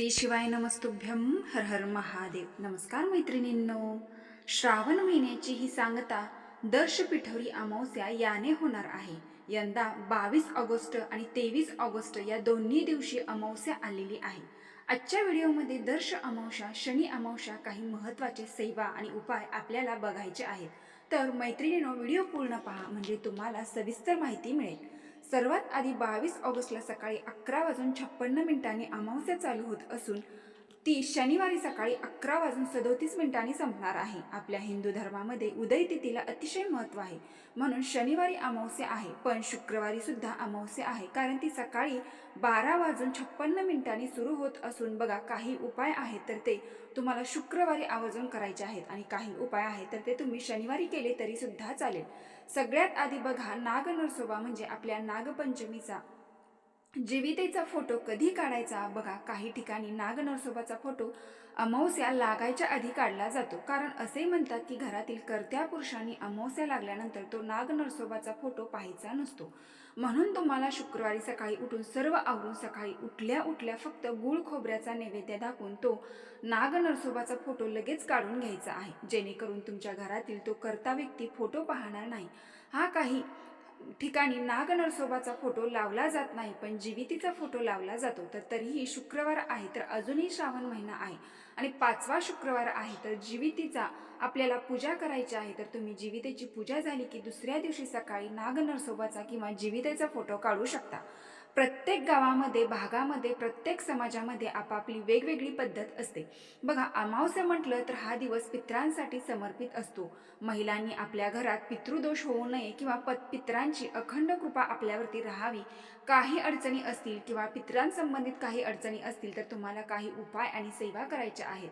श्री शिवाय नमस्तुभ्यम हर हर महादेव. नमस्कार मैत्रिणींनो. श्रावण महिन्याची ही सांगता दर्श पिठोरी अमावस्या याने होणार आहे. यंदा बावीस ऑगस्ट आणि तेवीस ऑगस्ट या दोन्ही दिवशी अमावस्या आलेली आहे. आजच्या व्हिडिओमध्ये दर्श अमावस्या शनी अमावस्या काही महत्त्वाचे सेवा आणि उपाय आपल्याला बघायचे आहेत. तर मैत्रिणींनो व्हिडिओ पूर्ण पहा म्हणजे तुम्हाला सविस्तर माहिती मिळेल. सर्वात आधी बावीस ऑगस्टला सकाळी अकरा वाजून छप्पन्न मिनिटांनी अमावस्या चालू होत असून ती शनिवारी सकाळी अकरा वाजून सदोतीस मिनिटांनी संपणार आहे. आपल्या हिंदू धर्मामध्ये उदय तिथीला अतिशय महत्त्व आहे. म्हणून शनिवारी अमावस्या आहे पण शुक्रवारी सुद्धा अमावस्या आहे कारण ती सकाळी बारा वाजून छप्पन्न मिनिटांनी सुरू होत असून बघा काही उपाय आहेत तर ते तुम्हाला शुक्रवारी आवर्जून करायचे आहेत आणि काही उपाय आहेत तर ते तुम्ही शनिवारी केले तरी सुद्धा चालेल. सगळ्यात आधी बघा नाग नरसोबा म्हणजे आपल्या नागपंचमीचा. जीवितेचा फोटो कधी काढायचा? बघा काही ठिकाणी नाग नरसोबाचा फोटो अमावस्या लागायच्या आधी काढला जातो. कारण असे म्हणतात की घरातील कर्त्या पुरुषांनी अमावस्या लागल्यानंतर तो नाग नरसोबाचा फोटो पाहायचा नसतो. म्हणून तुम्हाला शुक्रवारी सकाळी उठून सर्व आवरून सकाळी उठल्या उठल्या फक्त गुळ खोबऱ्याचा नैवेद्य दाखवून तो नाग नरसोबाचा फोटो लगेच काढून घ्यायचा आहे. जेणेकरून तुमच्या घरातील तो कर्ता व्यक्ती फोटो पाहणार नाही. हा काही ठिकाणी नाग नरसोबाचा फोटो लावला जात नाही पण जीवितीचा फोटो लावला जातो. तर तरीही शुक्रवार आहे तर अजूनही श्रावण महिना आहे. आणि पाचवा शुक्रवार आहे तर जीवितीचा आपल्याला पूजा करायची आहे तर तुम्ही जीवितेची पूजा झाली की दुसऱ्या दिवशी सकाळी नाग नरसोबाचा किंवा जीवितेचा फोटो काढू शकता. प्रत्येक गावामध्ये भागामध्ये प्रत्येक समाजामध्ये आपापली वेगवेगळी पद्धत असते. बघा अमावस्या म्हटलं तर हा दिवस पित्रांसाठी समर्पित असतो. महिलांनी आपल्या घरात पितृदोष होऊ नये किंवा पत पित्रांची अखंड कृपा आपल्यावरती राहावी. काही अडचणी असतील किंवा पित्रांसंबंधित काही अडचणी असतील तर तुम्हाला काही उपाय आणि सेवा करायच्या आहेत.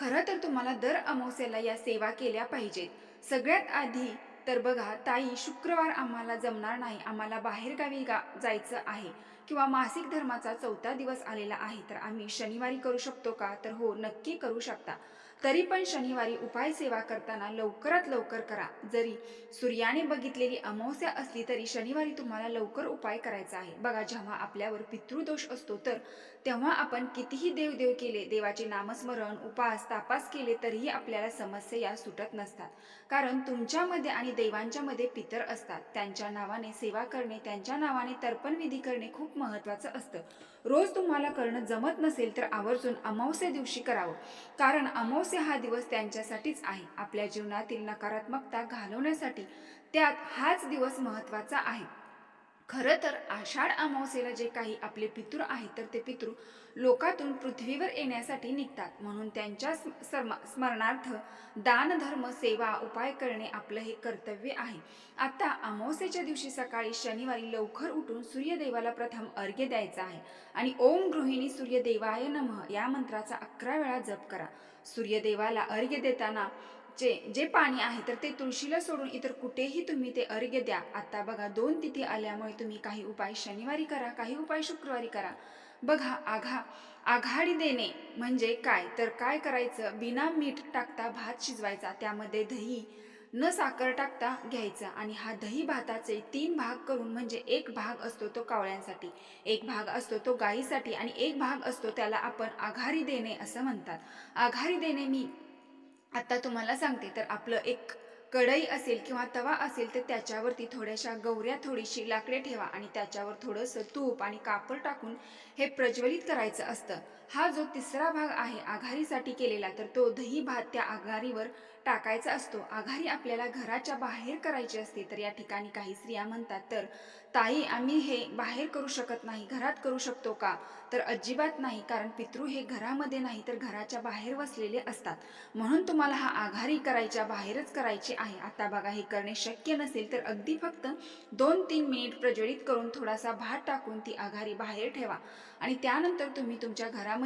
खरं तर तुम्हाला दर अमावस्याला या सेवा केल्या पाहिजेत. सगळ्यात आधी तर बघा ताई शुक्रवार आम्हाला जमणार नाही. आम्हाला बाहेरगावी गा जायचं आहे. किंवा मासिक धर्माचा चौथा दिवस आलेला आहे तर आम्ही शनिवारी करू शकतो का? तर हो नक्की करू शकता. तरी पण शनिवारी उपाय सेवा करताना लवकरात लवकर करा. जरी सूर्याने बघितलेली अमावस्या असली तरी शनिवारी तुम्हाला लवकर उपाय करायचा आहे. बघा जेव्हा आपल्यावर पितृदोष असतो तर तेव्हा आपण कितीही देवदेव केले देवाचे नामस्मरण उपास तापास केले तरीही आपल्याला समस्या या सुटत नसतात. कारण तुमच्यामध्ये आणि देवांच्यामध्ये पितर असतात. त्यांच्या नावाने सेवा करणे त्यांच्या नावाने तर्पण विधी करणे खूप महत्त्वाचं असतं. रोज तुम्हाला करणं जमत नसेल तर आवर्जून अमावस्या दिवशी करावं. कारण अमावस्या हा दिवस त्यांच्यासाठीच आहे. आपल्या जीवनातील नकारात्मकता घालवण्यासाठी त्यात हाच दिवस महत्त्वाचा आहे. खरं तर आषाढ अमावस्येला जे काही आपले पितृ आहेत तर ते पितृ लोकातून पृथ्वीवर येण्यासाठी निघतात. म्हणून त्यांच्या स्म- स्म- स्मरणार्थ दानधर्म सेवा उपाय करणे आपलं हे कर्तव्य आहे. आता अमावस्येच्या दिवशी सकाळी शनिवारी लवकर उठून सूर्यदेवाला प्रथम अर्घ्य द्यायचा आहे आणि ओम गृहिणी सूर्यदेवाय नमः या मंत्राचा अकरा वेळा जप करा. सूर्यदेवाला अर्घ्य देताना जे जे पाणी आहे तर ते तुळशीला सोडून इतर कुठेही तुम्ही ते अर्घ्य द्या. आता बघा दोन तिथी आल्यामुळे तुम्ही काही उपाय शनिवारी करा काही उपाय शुक्रवारी करा. बघा आघा आघाडी देणे म्हणजे काय? तर काय करायचं? बिना मीठ टाकता भात शिजवायचा. त्यामध्ये दही न साखर टाकता घ्यायचा. आणि हा दही भाताचे तीन भाग करून म्हणजे एक भाग असतो तो कावळ्यांसाठी एक भाग असतो तो गायीसाठी आणि एक भाग असतो त्याला आपण आघारी देणे असं म्हणतात. आघारी देणे मी आता तुम्हाला सांगते तर आपलं एक कढई असेल किंवा तवा असेल तर त्याच्यावरती थोड्याशा गौऱ्या थोडीशी लाकडे ठेवा आणि त्याच्यावर थोडंसं तूप आणि कापड टाकून हे प्रज्वलित करायचं असतं. हा जो तिसरा भाग आहे आघारीसाठी केलेला तर तो दही भात त्या आघारीवर टाकायचा असतो. आघारी आपल्याला घराच्या बाहेर करायची असते तर या ठिकाणी काही स्त्रिया म्हणतात तर ताई आम्ही हे बाहेर करू शकत नाही घरात करू शकतो का? तर अजिबात नाही कारण पितृ हे घरामध्ये नाही तर घराच्या बाहेर वसलेले असतात. म्हणून तुम्हाला हा आघारी करायच्या बाहेरच करायची आहे. आता बघा हे करणे शक्य नसेल तर अगदी फक्त दोन तीन मिनिट प्रज्वलित करून थोडासा भात टाकून ती आघारी बाहेर ठेवा. आणि त्यानंतर तुम्ही तुमच्या घरामध्ये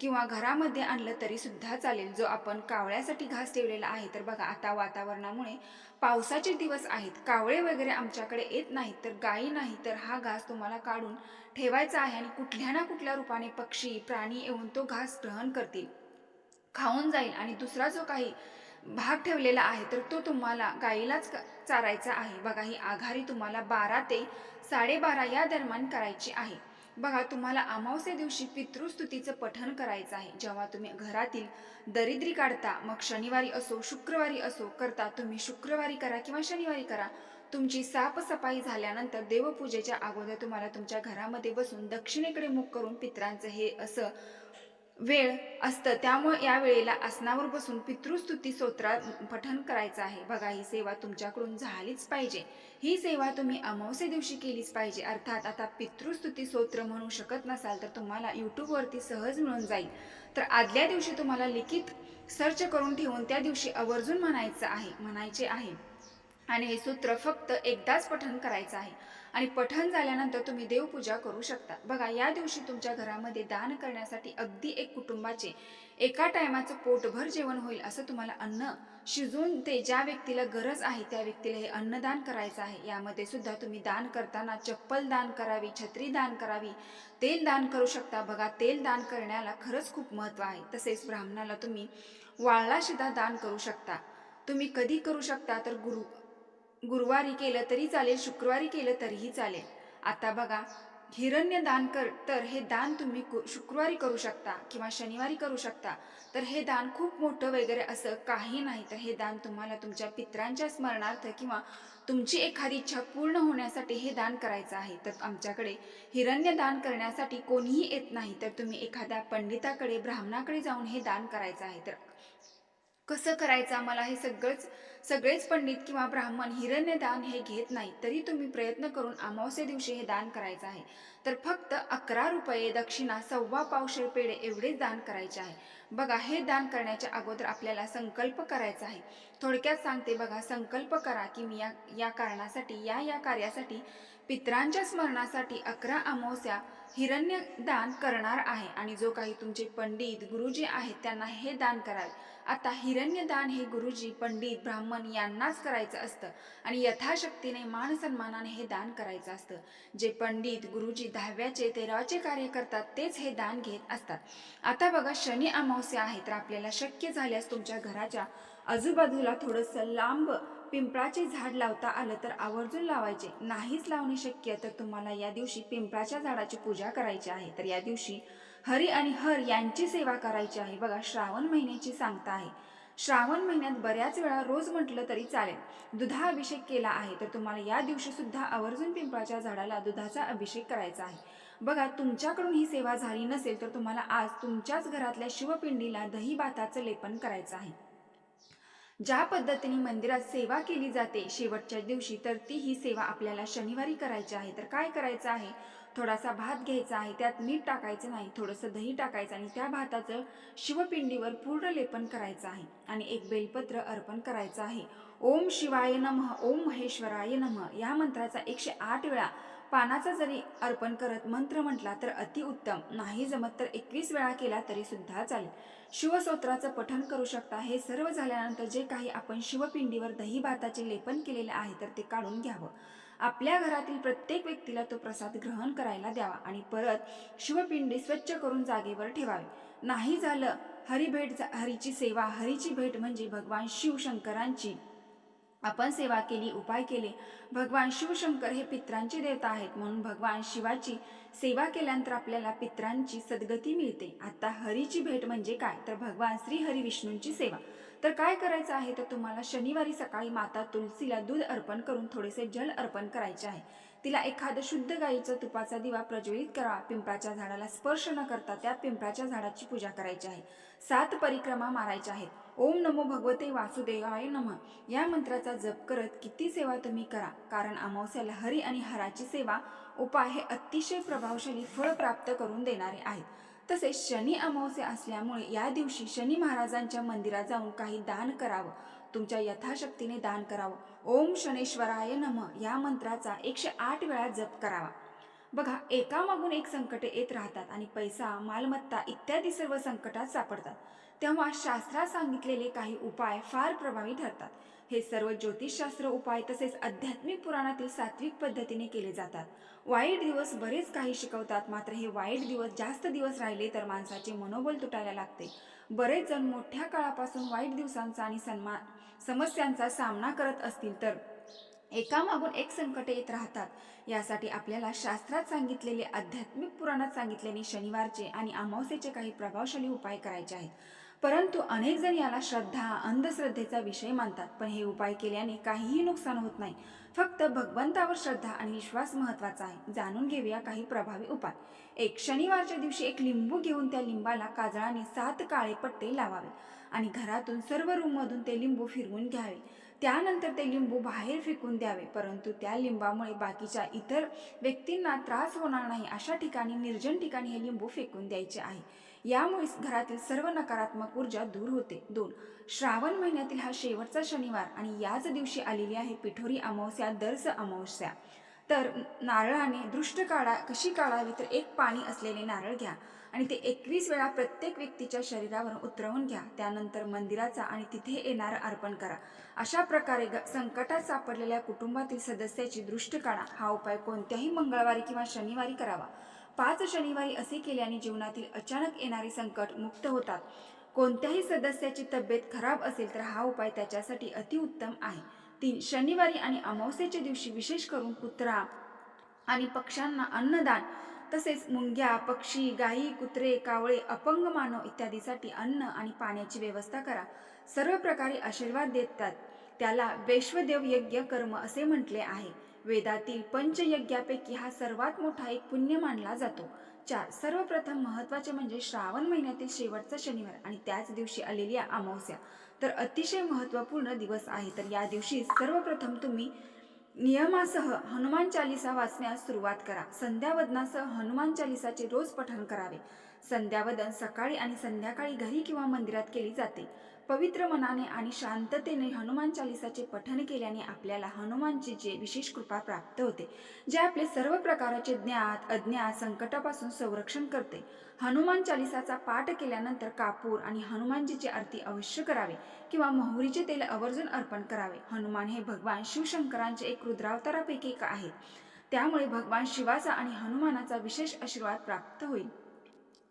किंवा घरामध्ये आणलं तरी सुद्धा चालेल. जो आपण कावळ्यासाठी घास ठेवलेला आहे. तर बघा आता वातावरणामुळे पावसाचे दिवस आहेत. कावळे वगैरे आमच्याकडे येत नाहीत तर गायी नाही तर हा घास तुम्हाला काढून ठेवायचा आहे आणि कुठल्या ना कुठल्या रूपाने पक्षी प्राणी येऊन तो घास ग्रहण करतील खाऊन जाईल. आणि दुसरा जो काही भाग ठेवलेला आहे तर तो तुम्हाला गाईलाच चारायचा आहे. बघा ही आघारी तुम्हाला बारा ते साडेबारा या दरम्यान करायची आहे. बघा तुम्हाला अमावस्या दिवशी पितृस्तुतीचं पठण करायचं आहे. जेव्हा तुम्ही घरातील दरिद्री काढता मग शनिवारी असो शुक्रवारी असो करता तुम्ही शुक्रवारी करा किंवा शनिवारी करा तुमची साफसफाई झाल्यानंतर देवपूजेच्या अगोदर तुम्हाला तुमच्या घरामध्ये बसून दक्षिणेकडे मुख करून पित्रांचं हे असं वेळ असतं त्यामुळे या वेळेला आसनावर बसून पितृस्तुती स्तोत्रात पठन करायचं आहे. बघा ही सेवा तुमच्याकडून झालीच पाहिजे. ही सेवा तुम्ही अमावस्या दिवशी केलीच पाहिजे. अर्थात आता पितृस्तुती स्तोत्र म्हणू शकत नसाल तर तुम्हाला यूट्यूबवरती सहज मिळून जाईल. तर आदल्या दिवशी तुम्हाला लिखित सर्च करून ठेवून त्या दिवशी आवर्जून म्हणायचं आहे म्हणायचे आहे. आणि हे सूत्र फक्त एकदाच पठन करायचं आहे. आणि पठण झाल्यानंतर तुम्ही देवपूजा करू शकता. बघा या दिवशी तुमच्या घरामध्ये दान करण्यासाठी अगदी एक कुटुंबाचे एका टायमाचं पोटभर जेवण होईल असं तुम्हाला अन्न शिजवून ते ज्या व्यक्तीला गरज आहे त्या व्यक्तीला हे अन्नदान करायचं आहे. यामध्ये सुद्धा तुम्ही दान करताना चप्पल दान करावी छत्री दान करावी तेल दान करू शकता. बघा तेल दान करण्याला खरंच खूप महत्त्व आहे. तसेच ब्राह्मणाला तुम्ही वाळला शिधा दान करू शकता. तुम्ही कधी करू शकता? तर गुरु गुरुवारी केलं तरी चालेल शुक्रवारी केलं तरीही चालेल. आता बघा हिरण्य दान कर तर हे दान तुम्ही कु- शुक्रवारी करू शकता किंवा शनिवारी करू शकता. तर हे दान खूप मोठं वगैरे असं काही नाही. तर हे दान तुम्हाला तुमच्या पित्रांच्या स्मरणार्थ किंवा तुमची एखादी इच्छा पूर्ण होण्यासाठी हे दान करायचं आहे. तर आमच्याकडे हिरण्य दान करण्यासाठी कोणीही येत नाही. तर तुम्ही एखाद्या पंडिताकडे ब्राह्मणाकडे जाऊन हे दान करायचं आहे. तर कसं करायचं? आम्हाला हे सगळंच सगळेच पंडित किंवा ब्राह्मण हिरण्य दान हे घेत नाही तरी तुम्ही प्रयत्न करून अमावस्या दिवशी हे दान करायचं आहे. तर फक्त अकरा रुपये दक्षिणा सव्वा पावशेर पेढे एवढेच दान करायचे आहे. बघा हे दान करण्याच्या अगोदर आपल्याला संकल्प करायचा आहे. थोडक्यात सांगते बघा संकल्प करा की मी या या कारणासाठी या या कार्यासाठी पित्रांच्या स्मरणासाठी अकरा अमावस्या हिरण्य दान करणार आहे आणि जो काही तुमचे पंडित गुरुजी आहेत त्यांना हे दान करावे आता हिरण्य दान हे गुरुजी पंडित ब्राह्मण यांनाच करायचं असतं आणि यथाशक्तीने मान सन्मानाने हे दान करायचं असतं. जे पंडित गुरुजी दहाव्याचे तेरावाचे कार्य करतात तेच हे दान घेत असतात. आता बघा शनी अमावस्या आहे तर आपल्याला शक्य झाल्यास तुमच्या घराच्या आजूबाजूला थोडंसं लांब पिंपळाचे झाड लावता आलं तर आवर्जून लावायचे. नाहीच लावणे शक्य तर तुम्हाला या दिवशी पिंपळाच्या झाडाची पूजा करायची आहे. तर या दिवशी हरी आणि हर यांची सेवा करायची आहे. बघा श्रावण महिन्याची सांगता आहे. श्रावण महिन्यात बऱ्याच वेळा रोज म्हटलं तरी चालेल. दुधा अभिषेक केला आहे तर तुम्हाला या दिवशी सुद्धा आवर्जून पिंपळाच्या झाडाला दुधाचा अभिषेक करायचा आहे. बघा तुमच्याकडून ही सेवा झाली नसेल तर तुम्हाला आज तुमच्याच घरातल्या शिवपिंडीला दही भाताचं लेपन करायचं आहे. ज्या पद्धतीने मंदिरात सेवा केली जाते शेवटच्या दिवशी तर ती ही सेवा आपल्याला शनिवारी करायची आहे. तर काय करायचं आहे? थोडासा भात घ्यायचा आहे त्यात मीठ टाकायचं नाही थोडंसं दही टाकायचं आणि त्या भाताचं शिवपिंडीवर पूर्ण लेपन करायचं आहे आणि एक बेलपत्र अर्पण करायचं आहे. ओम शिवाय नमः ओम महेश्वराय नमः या मंत्राचा एकशे आठ वेळा पानाचा जरी अर्पण करत मंत्र म्हटला तर अतिउत्तम नाही जमत तर एकवीस वेळा केला तरी सुद्धा चालेल. शिवस्तोत्राचं पठण करू शकता. हे सर्व झाल्यानंतर जे काही आपण शिवपिंडीवर दही भाताचे लेपन केलेले आहे तर ते काढून घ्यावं. आपल्या घरातील प्रत्येक व्यक्तीला तो प्रसाद ग्रहण करायला द्यावा आणि परत शिवपिंडी स्वच्छ करून जागेवर ठेवावी. नाही झालं हरिभेट हरीची सेवा हरीची भेट म्हणजे भगवान शिवशंकरांची. आपण सेवा केली उपाय केले. भगवान शिवशंकर हे पित्रांचे देवता आहेत. म्हणून भगवान शिवाची सेवा केल्यानंतर आपल्याला पित्रांची सद्गती मिळते. आता हरीची भेट म्हणजे काय? तर भगवान श्री हरी विष्णूंची सेवा. तर काय करायचं आहे? तर तुम्हाला शनिवारी सकाळी माता तुलसीला दूध अर्पण करून थोडेसे जल अर्पण करायचे आहे. तिला एखादं शुद्ध गाईचा तुपाचा दिवा प्रज्वलित करा. पिंपळाच्या झाडाला स्पर्श न करता त्या पिंपळाच्या झाडाची पूजा करायची आहे. सात परिक्रमा मारायच्या आहेत. ओम नमो भगवते वासुदेवाय नम. या मंत्राचा जप करत किती सेवा तुम्ही करा. कारण अमावस्याला हरी आणि हराची सेवा उपाय हे अतिशय प्रभावशाली फळ प्राप्त करून देणारे आहेत. तसेच शनी अमावस्या असल्यामुळे या दिवशी शनी महाराजांच्या मंदिरात जाऊन काही दान करावं. तुमच्या यथाशक्तीने दान करावं. ओम शनेश्वराय नम. या मंत्राचा एकशे आठ वेळा जप करावा. बघा एकामागून एक संकटे येत राहतात आणि पैसा मालमत्ता इत्यादी सर्व संकटात सापडतात. तेव्हा शास्त्रात सांगितलेले काही उपाय फार प्रभावी ठरतात. हे सर्व ज्योतिषशास्त्र उपाय तसेच आध्यात्मिक पुराणातील सात्विक पद्धतीने केले जातात. वाईट दिवस बरेच काही शिकवतात मात्र हे वाईट दिवस जास्त दिवस राहिले तर माणसाचे मनोबल तुटायला लागते. बरेच जण मोठ्या काळापासून वाईट दिवसांचा आणि सन्मा समस्यांचा सामना करत असतील तर एकामागून एक संकटे येत राहतात. यासाठी आपल्याला शास्त्रात सांगितलेले आध्यात्मिक पुराणात सांगितलेले शनिवारचे आणि अमावस्येचे काही प्रभावशाली उपाय करायचे आहेत. परंतु अनेक जण याला श्रद्धा अंधश्रद्धेचा विषय मानतात. पण हे उपाय केल्याने काहीही नुकसान होत नाही. फक्त भगवंतावर श्रद्धा आणि विश्वास महत्त्वाचा आहे. जाणून घेऊया काही प्रभावी उपाय. एक शनिवारच्या दिवशी एक लिंबू घेऊन त्या लिंबाला काजळाने सात काळे पट्टे लावावे आणि घरातून सर्व रूममधून ते लिंबू फिरवून घ्यावे. त्यानंतर ते लिंबू बाहेर फेकून द्यावे. परंतु त्या लिंबामुळे बाकीच्या इतर व्यक्तींना त्रास होणार नाही. अशा ठिकाणी निर्जन ठिकाणी हे लिंबू फेकून द्यायचे आहे. यामुळे घरातील सर्व नकारात्मक ऊर्जा दूर होते. दोन श्रावण महिन्यातील हा शेवटचा शनिवार आणि याच दिवशी आलेली आहे पिठोरी अमावस्या दर्स अमावस्या. तर नारळाने दृष्ट काढा कशी काढावी तर एक पाणी असलेले नारळ घ्या आणि ते एकवीस वेळा प्रत्येक व्यक्तीच्या शरीरावर उतरवून घ्या. त्यानंतर मंदिराचा आणि तिथे येणारं अर्पण करा. अशा प्रकारे ग- संकटात सापडलेल्या कुटुंबातील सदस्याची दृष्ट काढा. हा उपाय कोणत्याही मंगळवारी किंवा शनिवारी करावा. पाच शनिवारी असे केल्याने जीवनातील अचानक येणारे संकट मुक्त होतात. कोणत्याही सदस्याची तब्येत खराब असेल तर हा उपाय त्याच्यासाठी अतिउत्तम आहे. तीन शनिवारी आणि अमावस्येच्या दिवशी विशेष करून कुत्रा आणि पक्ष्यांना अन्नदान तसेच मुंग्या पक्षी गायी कुत्रे कावळे अपंग मानव इत्यादीसाठी अन्न आणि पाण्याची व्यवस्था करा. सर्व प्रकारे आशीर्वाद देतात. त्याला वैश्वदेव यज्ञ कर्म असे म्हटले आहे. वेदातील पंचयज्ञापैकी हा सर्वात मोठा एक पुण्य मानला जातो. चार सर्वप्रथम महत्त्वाचे म्हणजे श्रावण महिन्यातील शेवटचा शनिवार आणि त्याच दिवशी आलेली अमावस्या. तर अतिशय महत्त्वपूर्ण दिवस आहे. तर या दिवशी सर्वप्रथम तुम्ही नियमासह हनुमान चालिसा वाचण्यास सुरुवात करा. संध्यावदनासह हनुमान चालिसाचे रोज पठण करावे. संध्यावदन सकाळी आणि संध्याकाळी घरी किंवा मंदिरात केली जाते. पवित्र मनाने आणि शांततेने हनुमान चालिसाचे पठण केल्याने आपल्याला हनुमानजीचे विशेष कृपा प्राप्त होते जे आपले सर्व प्रकारचे ज्ञात अज्ञात संकटापासून संरक्षण करते. हनुमान चालिसाचा पाठ केल्यानंतर कापूर आणि हनुमानजीची आरती अवश्य करावे किंवा मोहरीचे तेल आवर्जून अर्पण करावे. हनुमान हे भगवान शिवशंकरांचे एक रुद्रावतारापैकी एक आहेत. त्यामुळे भगवान शिवाचा आणि हनुमानाचा विशेष आशीर्वाद प्राप्त होईल.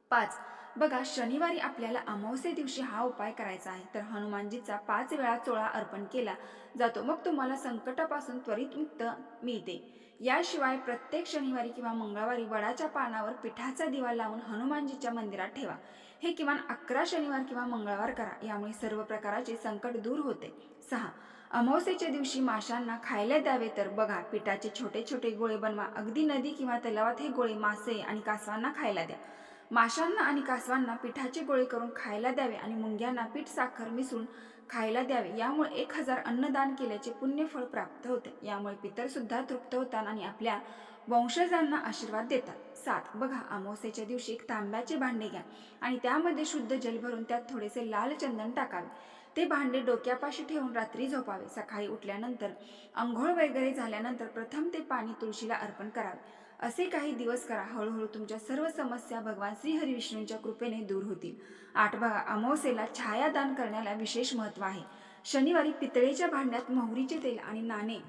पाच. बघा शनिवारी आपल्याला अमावस्ये दिवशी हा उपाय करायचा आहे. तर हनुमानजीचा पाच वेळा चोळा अर्पण केला जातो. मग तुम्हाला संकटापासून त्वरित मुक्त मिळते. याशिवाय प्रत्येक शनिवारी किंवा मंगळवारी वडाच्या पानावर पिठाचा दिवा लावून हनुमानजीच्या मंदिरात ठेवा. हे किमान अकरा शनिवार किंवा मंगळवार करा. यामुळे सर्व प्रकारचे संकट दूर होते. सहा. अमावस्येच्या दिवशी माशांना खायला द्यावे तर बघा पिठाचे छोटे छोटे गोळे बनवा. अगदी नदी किंवा तलावात हे गोळे मासे आणि कासवांना खायला द्या. माशांना आणि कासवांना पिठाचे गोळे करून खायला द्यावे आणि मुंग्यांना पीठ साखर मिसळून खायला द्यावे. यामुळे एक हजार अन्नदान केल्याचे पुण्यफळ प्राप्त होते. यामुळे पितर सुद्धा तृप्त होतात आणि आपल्या वंशजांना आशीर्वाद देतात. सात बघा अमावस्येच्या दिवशी एक तांब्याचे भांडे घ्या आणि त्यामध्ये शुद्ध जल भरून त्यात थोडेसे लाल चंदन टाकावे. ते भांडे डोक्यापाशी ठेवून रात्री झोपावे. सकाळी उठल्यानंतर आंघोळ वगैरे झाल्यानंतर प्रथम ते पाणी तुळशीला अर्पण करावे. असे काही दिवस करा. हळूहळू तुमच्या सर्व समस्या भगवान श्री हरिविष्णूंच्या कृपेने दूर होतील. आठ बघा अमावस्येला छायादान करण्याला विशेष महत्त्व आहे. शनिवारी पितळेच्या भांड्यात मोहरीचे तेल आणि नाणे.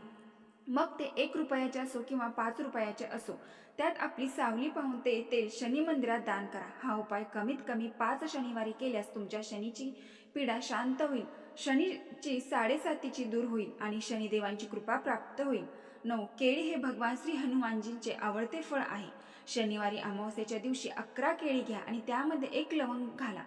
मग ते एक रुपयाचे असो किंवा पाच रुपयाचे असो त्यात आपली सावली पाहून ते तेल शनी मंदिरात दान करा. हा उपाय कमीत कमी पाच शनिवारी केल्यास तुमच्या शनीची पीडा शांत होईल. शनीची साडेसातीची दूर होईल आणि शनिदेवांची कृपा प्राप्त होईल. नऊ केळी हे भगवान श्री हनुमानजींचे आवडते फळ आहे. शनिवारी अमावस्येच्या दिवशी अकरा केळी घ्या आणि त्यामध्ये एक लवंग घाला.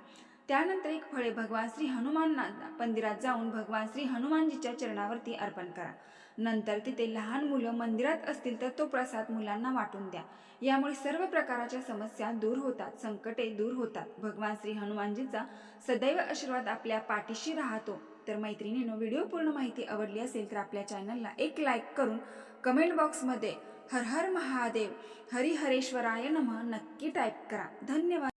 त्यानंतर एक फळे भगवान श्री हनुमान मंदिरात जाऊन भगवान श्री हनुमानजीच्या चरणावरती अर्पण करा. नंतर तिथे लहान मुलं मंदिरात असतील तर तो प्रसाद मुलांना वाटून द्या. यामुळे सर्व प्रकारच्या समस्या दूर होतात संकटे दूर होतात. भगवान श्री हनुमानजीचा सदैव आशीर्वाद आपल्या पाठीशी राहतो. तर मैत्रिणीनं व्हिडिओ पूर्ण माहिती आवडली असेल तर आपल्या चॅनलला एक लाईक करून कमेंट बॉक्समध्ये हर हर महादेव हरिहरेश्वराय नम नक्की टाईप करा. धन्यवाद.